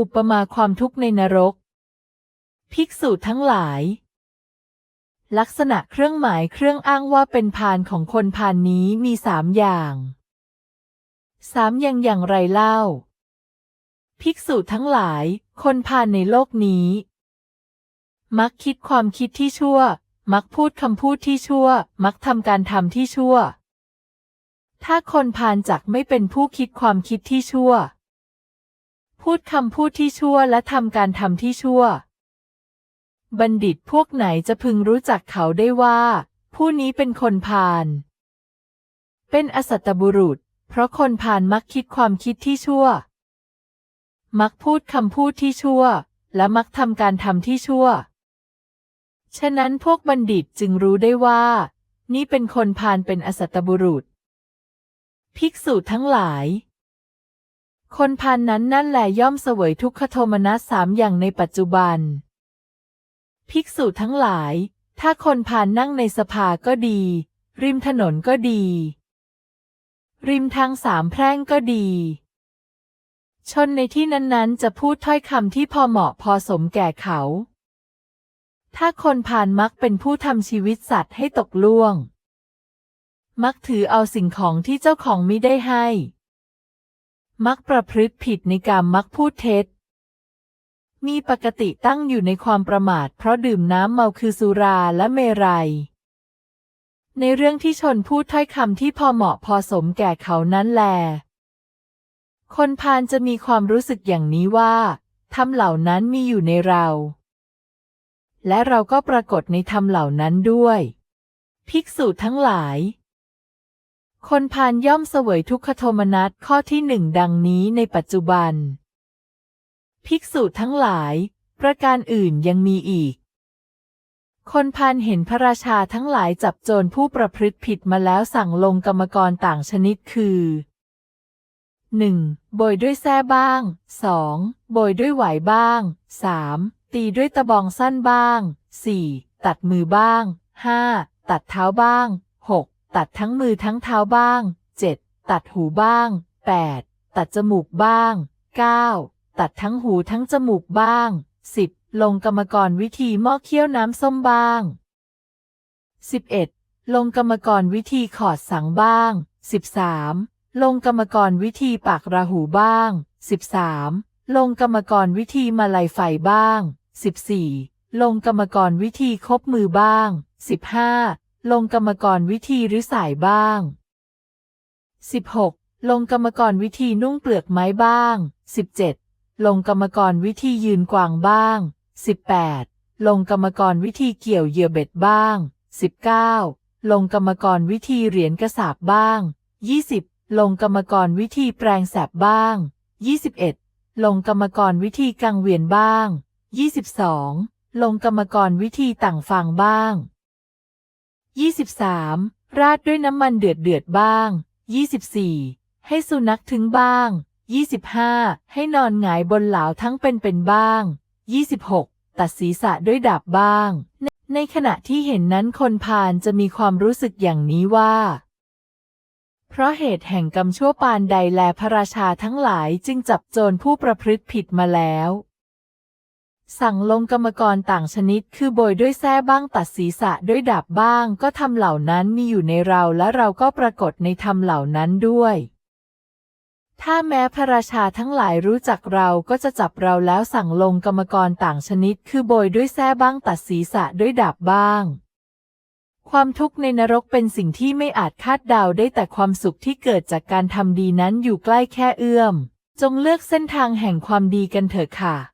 อุปมาความทุกข์ในนรก ภิกษุทั้งหลาย ลักษณะเครื่องหมายเครื่องอ้างว่าเป็นพานของคนพานนี้มีสามอย่างสามอย่างอย่างไรเล่า ภิกษุทั้งหลาย คนพานในโลกนี้ มักคิดความคิดที่ชั่ว มักพูดคำพูดที่ชั่ว มักทำการทำที่ชั่ว ถ้าคนพานจักไม่เป็นผู้คิดความคิดที่ชั่ว พูดคำพูดที่ชั่วและทำการทำที่ชั่ว บัณฑิตพวกไหนจะพึงรู้จักเขาได้ว่า ผู้นี้เป็นคนพาลเป็นอสัตบุรุษ เพราะคนพาลมักคิดความคิดที่ชั่ว มักพูดคำพูดที่ชั่ว และมักทำการทำที่ชั่ว ฉะนั้นพวกบัณฑิตจึงรู้ได้ว่า นี่เป็นคนพาลเป็นอสัตตบุรุษ ภิกษุทั้งหลาย คนพานนั้นนั่นแหละย่อมเสวยทุกขโทมนัสสามอย่างในปัจจุบัน ภิกษุทั้งหลาย ถ้าคนพาลนั่งในสภาก็ดี ริมถนนก็ดี ริมทางสามแพร่งก็ดี ชนในที่นั้นๆ จะพูดถ้อยคำที่พอเหมาะพอสมแก่เขา ถ้าคนพาลมักเป็นผู้ทำชีวิตสัตว์ให้ตกล่วง มักถือเอาสิ่งของที่เจ้าของมิได้ให้ มักประพฤติผิดในการมักพูดเท็จ มีปกติตั้งอยู่ในความประมาท เพราะดื่มน้ำเมาคือสุราและเมรัย ในเรื่องที่ชนพูดถ้อยคำที่พอเหมาะพอสมแก่เขานั้นแล คนพาลจะมีความรู้สึกอย่างนี้ว่าธรรมเหล่านั้นมีอยู่ในเรา และเราก็ปรากฏในธรรมเหล่านั้นด้วย ภิกษุทั้งหลาย คนพาลย่อมเสวยทุกขโทมนัสข้อที่หนึ่งดังนี้ในปัจจุบัน ภิกษุทั้งหลาย ประการอื่นยังมีอีก คนพาลเห็นพระราชาทั้งหลายจับโจรผู้ประพฤติผิดมาแล้วสั่งลงกรรมกรต่างชนิดคือ 1. โบยด้วยแส้บ้าง 2. โบยด้วยไหวบ้าง 3. ตีด้วยตะบองสั้นบ้าง 4. ตัดมือบ้าง 5. ตัดเท้าบ้าง ตัดทั้งมือทั้งเท้าบ้าง 7. ตัดหูบ้าง 8. ตัดจมูกบ้าง 9. ตัดทั้งหูทั้งจมูกบ้าง 10. ลงกรรมกรวิธีหม้อเคี่ยวน้ำส้มบ้าง 11. ลงกรรมกรวิธีขอดสังบ้าง 13. ลงกรรมกรวิธีปากราหูบ้าง 13. ลงกรรมกรวิธีมาลัยไฟบ้าง 14. ลงกรรมกรวิธีคบมือบ้าง 15. ลงกรรมกรวิธีหรือสายบ้าง 16. ลงกรรมกรวิธีนุ่งเปลือกไม้บ้าง 17. ลงกรรมกรวิธียืนกวางบ้าง 18. ลงกรรมกรวิธีเกี่ยวเหยื่อเบ็ดบ้าง 19. ลงกรรมกรวิธีเหรียญกระสาบบ้าง 20. ลงกรรมกรวิธีแปลงแสบบ้าง 21. ลงกรรมกรวิธีกังเวียนบ้าง 22. ลงกรรมกรวิธีต่างฟังบ้าง 23. ราดด้วยน้ำมันเดือดเดือดบ้าง 24. ให้สุนัขถึงบ้าง 25. ให้นอนหงายบนเหลาทั้งเป็นเป็นบ้าง 26. ตัดศีรษะด้วยดาบบ้างในในขณะที่เห็นนั้นคนพาลจะมีความรู้สึกอย่างนี้ว่า เพราะเหตุแห่งกรรมชั่วปานใดแลพระราชาทั้งหลายจึงจับโจรผู้ประพฤติผิดมาแล้ว สั่งลงกรรมกรต่างชนิด คือโบยด้วยแส้บ้างตัดศีรษะด้วยดาบบ้าง ก็ทำเหล่านั้นมีอยู่ในเราและเราก็ปรากฏในธรรมเหล่านั้นด้วย ถ้าแม้พระราชาทั้งหลายรู้จักเราก็จะจับเราแล้วสั่งลงกรรมกรต่างชนิด คือโบยด้วยแส้บ้างตัดศีรษะด้วยดาบบ้าง ความทุกข์ในนรกเป็นสิ่งที่ไม่อาจคาดเดาได้แต่ความสุขที่เกิดจากการทำดีนั้นอยู่ใกล้แค่เอื้อม จงเลือกเส้นทางแห่งความดีกันเถอะค่ะ